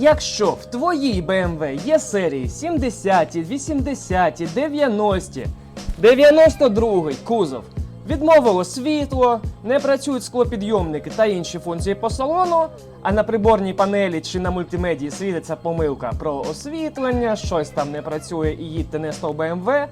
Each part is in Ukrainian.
Якщо в твоїй BMW є серії 70, 80, 90, 92 кузов, відмовило світло, не працюють склопідйомники та інші функції по салону, а на приборній панелі чи на мультимедії світиться помилка про освітлення, щось там не працює і їдьте не 100 BMW,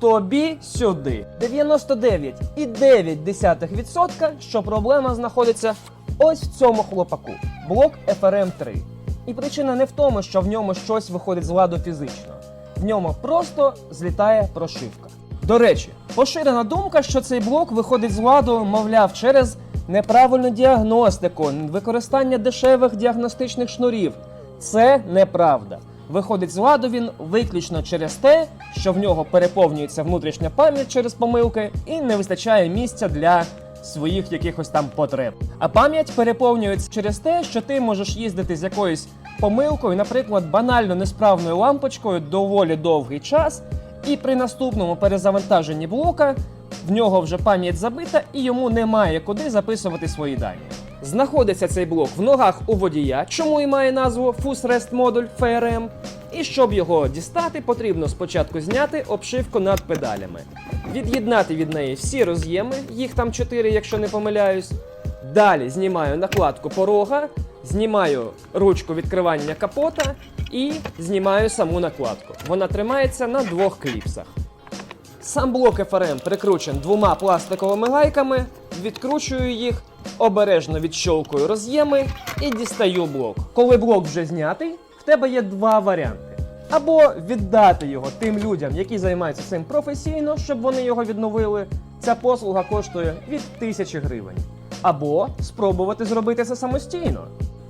тобі сюди. 99,9%, що проблема знаходиться ось в цьому хлопаку. Блок FRM3. І причина не в тому, що в ньому щось виходить з ладу фізично. В ньому просто злітає прошивка. До речі, поширена думка, що цей блок виходить з ладу, мовляв, через неправильну діагностику, використання дешевих діагностичних шнурів. Це неправда. Виходить з ладу він виключно через те, що в нього переповнюється внутрішня пам'ять через помилки і не вистачає місця для своїх якихось там потреб. А пам'ять переповнюється через те, що ти можеш їздити з якоюсь помилкою, наприклад, банально несправною лампочкою доволі довгий час, і при наступному перезавантаженні блока в нього вже пам'ять забита і йому немає куди записувати свої дані. Знаходиться цей блок в ногах у водія, чому і має назву Fus Rest Module FRM. І щоб його дістати, потрібно спочатку зняти обшивку над педалями, від'єднати від неї всі роз'єми, їх там 4, якщо не помиляюсь. Далі знімаю накладку порога, знімаю ручку відкривання капота і знімаю саму накладку. Вона тримається на двох кліпсах. Сам блок FRM прикручен двома пластиковими гайками, відкручую їх, обережно відщолкую роз'єми і дістаю блок. Коли блок вже знятий, в тебе є два варіанти. Або віддати його тим людям, які займаються цим професійно, щоб вони його відновили. Ця послуга коштує від 1000 гривень. Або спробувати зробити це самостійно.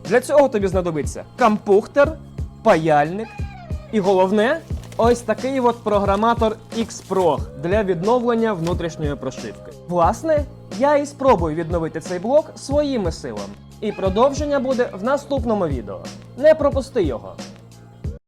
Для цього тобі знадобиться кампухтер, паяльник і головне, ось такий от програматор Xprog для відновлення внутрішньої прошивки. Власне, я і спробую відновити цей блок своїми силами. І продовження буде в наступному відео. Не пропусти його.